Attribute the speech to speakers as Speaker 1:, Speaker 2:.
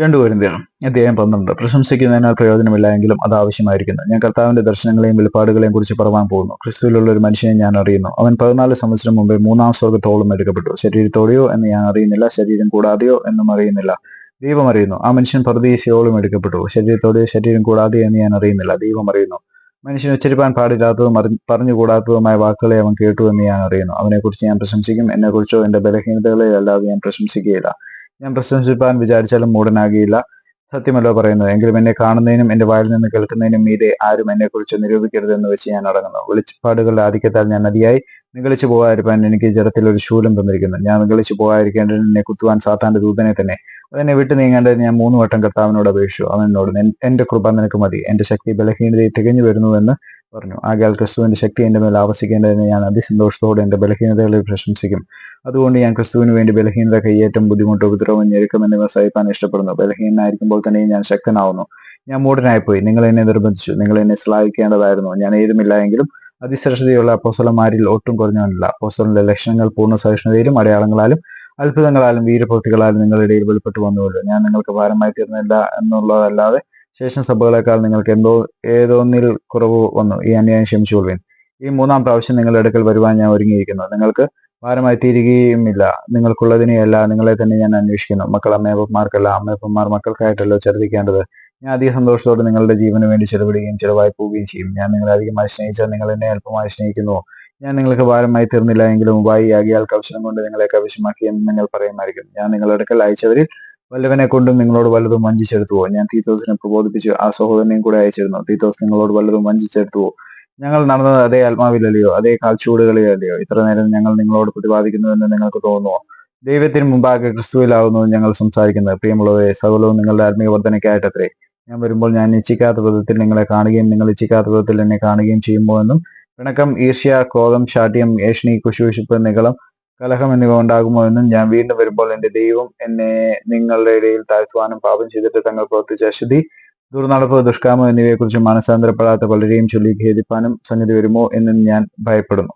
Speaker 1: രണ്ടു കോരിന്ത്യർ അദ്ദേഹം പന്ത്രണ്ട് പ്രശംസിക്കുന്നതിനാൽ പ്രയോജനമില്ല എങ്കിലും അത് ആവശ്യമായിരിക്കുന്നു. ഞാൻ കർത്താവിന്റെ ദർശനങ്ങളെയും വെളിപ്പാടുകളെയും കുറിച്ച് പറവാൻ പോകുന്നു. ക്രിസ്തുവിലുള്ള ഒരു മനുഷ്യനെ ഞാൻ അറിയുന്നു. അവൻ പതിനാല് സംവത്സരം മുമ്പേ മൂന്നാം സ്വർഗത്തോളം എടുക്കപ്പെട്ടു. ശരീരത്തോടെയോ എന്ന് ഞാൻ അറിയുന്നില്ല. ശരീരം കൂടാതെയോ എന്നും അറിയുന്നില്ല. ദൈവം അറിയുന്നു. ആ മനുഷ്യൻ പ്രതീക്ഷയോളം എടുക്കപ്പെട്ടു. ശരീരത്തോടെയോ ശരീരം കൂടാതെയോ എന്ന് ഞാൻ അറിയുന്നില്ല. ദൈവം അറിയുന്നു. മനുഷ്യൻ ഉച്ചരിപ്പാൻ പാടില്ലാത്തതും പറഞ്ഞുകൂടാത്തതുമായ വാക്കുകളെ അവൻ കേട്ടു എന്ന് ഞാൻ അറിയുന്നു. അവനെക്കുറിച്ച് ഞാൻ പ്രശംസിക്കും. എന്നെക്കുറിച്ചോ എന്റെ ബലഹീനതകളെ അല്ലാതെ ഞാൻ പ്രശംസിക്കുകയില്ല. ഞാൻ പ്രശംസിപ്പാൻ വിചാരിച്ചാലും മൂടനാകിയില്ല. സത്യമല്ലോ പറയുന്നത്. എങ്കിലും എന്നെ കാണുന്നതിനും എന്റെ വായിൽ നിന്ന് കേൾക്കുന്നതിനും മീതെ ആരും എന്നെ എന്നെക്കുറിച്ച് നിരൂപിക്കരുതെന്ന് വെച്ച് ഞാൻ അടങ്ങുന്നു. വെളിച്ചപ്പാടുകളുടെ ആധിക്യത്താൽ ഞാൻ നദിയായി നിഗളിച്ചു പോകാതിരിക്കാൻ എനിക്ക് ജലത്തിൽ ഒരു ശൂലം തന്നിരിക്കുന്നു. ഞാൻ നിഗളിച്ചു പോകാതിരിക്കേണ്ടതിന് എന്നെ കുത്തുവാൻ സാത്താന്റെ ദൂതനെ തന്നെ. അതെന്നെ വിട്ടു നീങ്ങേണ്ടത് ഞാൻ മൂന്ന് വട്ടം കർത്താവിനോട് അപേക്ഷിച്ചു. അവനോട് എന്റെ കൃപ നിനക്ക് മതി. എന്റെ ശക്തി ബലഹീനതയിൽ തികഞ്ഞു വരുന്നുവെന്ന് പറഞ്ഞു. ആകയാൽ ക്രിസ്തുവിന്റെ ശക്തി എന്റെ മേൽ ആവശ്യിക്കേണ്ടതെന്ന് ഞാൻ അതിസന്തോഷത്തോടെ എന്റെ ബലഹീനതകളെ പ്രശംസിക്കും. അതുകൊണ്ട് ഞാൻ ക്രിസ്തുവിന് വേണ്ടി ബലഹീനത കയ്യേറ്റം ബുദ്ധിമുട്ട് ഉപദ്രവം ഞെരുക്കം എന്നിവ സഹിപ്പാൻ ഇഷ്ടപ്പെടുന്നു. ബലഹീനായിരിക്കുമ്പോൾ തന്നെ ഞാൻ ശക്തനാവുന്നു. ഞാൻ മൂടനായിപ്പോയി നിങ്ങൾ എന്നെ നിർബന്ധിച്ചു. നിങ്ങൾ എന്നെ ശ്ലാഘിക്കേണ്ടതായിരുന്നു. ഞാൻ ഏതുമില്ല എങ്കിലും അപ്പോസലന്മാരിൽ ഒട്ടും കുറഞ്ഞവനല്ല. അപ്പോസലിന്റെ ലക്ഷണങ്ങൾ പൂർണ സഹിഷ്ണുതയിലും അടയാളങ്ങളാലും അത്ഭുതങ്ങളാലും വീരപ്രവൃത്തികളാലും നിങ്ങളുടെ ഇടയിൽ വെളിപ്പെട്ടു വന്നുവല്ലോ ഞാൻ നിങ്ങൾക്ക് ഭാരമായി തീർന്നില്ല എന്നുള്ളതല്ലാതെ ശേഷം സഭകളെക്കാൾ നിങ്ങൾക്ക് എന്തോ ഏതോന്നിൽ കുറവ് വന്നു? ഈ അന്യായം ക്ഷമിച്ചുകൊള്ളുവിൻ. ഈ മൂന്നാം പ്രാവശ്യം നിങ്ങളുടെ അടുക്കൽ വരുവാൻ ഞാൻ ഒരുങ്ങിയിരിക്കുന്നു. നിങ്ങൾക്ക് ഭാരമായി തീരുകയുമില്ല. നിങ്ങൾക്കുള്ളതിനെയല്ല നിങ്ങളെ തന്നെ ഞാൻ അന്വേഷിക്കുന്നു. മക്കൾ അമ്മയപ്പന്മാർക്കല്ല അമ്മയപ്പന്മാർ മക്കൾക്കായിട്ടല്ലോ ചെറുതിക്കേണ്ടത് ഞാൻ അധിക സന്തോഷത്തോടെ നിങ്ങളുടെ ജീവന് വേണ്ടി ചെലവിടുകയും ചെലവായി പോവുകയും ചെയ്യും. ഞാൻ നിങ്ങളെ അധികമായി സ്നേഹിച്ചാൽ നിങ്ങൾ എന്നെ അല്പമായി സ്നേഹിക്കുന്നു. ഞാൻ നിങ്ങൾക്ക് ഭാരമായി തീർന്നില്ല എങ്കിലും ഉപായി ആകിയാൽ കവശനം കൊണ്ട് നിങ്ങളെ കവശമാക്കി എന്ന് നിങ്ങൾ പറയുമായിരിക്കും. ഞാൻ നിങ്ങളുടെ അടുക്കൽ അയച്ചവരിൽ വല്ലവനെ കൊണ്ടും നിങ്ങളോട് വല്ലതും വഞ്ചിച്ചെടുത്തുവോ? ഞാൻ തീത്തോസിനെ പ്രബോധിപ്പിച്ചു ആ സഹോദരനെയും കൂടെ അയച്ചിരുന്നു. തീത്തോസ് നിങ്ങളോട് വല്ലതും വഞ്ചിച്ചെടുത്തുവോ? ഞങ്ങൾ നടന്നത് അതേ ആത്മാവിലല്ലയോ? അതേ കാൽച്ചൂടുകളിലല്ലയോ ഇത്ര നേരം ഞങ്ങൾ നിങ്ങളോട് പ്രതിപാദിക്കുന്നുവെന്ന് നിങ്ങൾക്ക് തോന്നുമോ ദൈവത്തിന് മുമ്പാകെ ക്രിസ്തുവിലാവുന്നു ഞങ്ങൾ സംസാരിക്കുന്നത്. പ്രിയമുള്ളവരെ സകലവും നിങ്ങളുടെ ആത്മീയ വർധനയ്ക്കായിട്ടത്രേ. ഞാൻ വരുമ്പോൾ ഞാൻ ഇച്ഛിക്കാത്ത വിധത്തിൽ നിങ്ങളെ കാണുകയും നിങ്ങൾ ഇച്ഛിക്കാത്ത വിധത്തിൽ എന്നെ കാണുകയും ചെയ്യുമോ എന്നും പിണക്കം ഈർഷ്യ ക്രോധം ശാഠ്യം ഏഷണി കുശുവിശുപ്പ് നികളം കലഹം എന്നിവ ഉണ്ടാകുമോ എന്നും ഞാൻ വീണ്ടും വരുമ്പോൾ എന്റെ ദൈവം എന്നെ നിങ്ങളുടെ ഇടയിൽ താഴ്ത്തുവാനും പാപം ചെയ്തിട്ട് തങ്ങൾ പ്രവർത്തിച്ച അശുദ്ധി ദുർനടപ്പ് ദുഷ്കാമം എന്നിവയെക്കുറിച്ച് മാനസാന്തരപ്പെടാത്ത പലരെയും ചൊല്ലി ഖേദിപ്പാനും സന്നിധി വരുമോ എന്നും ഞാൻ ഭയപ്പെടുന്നു.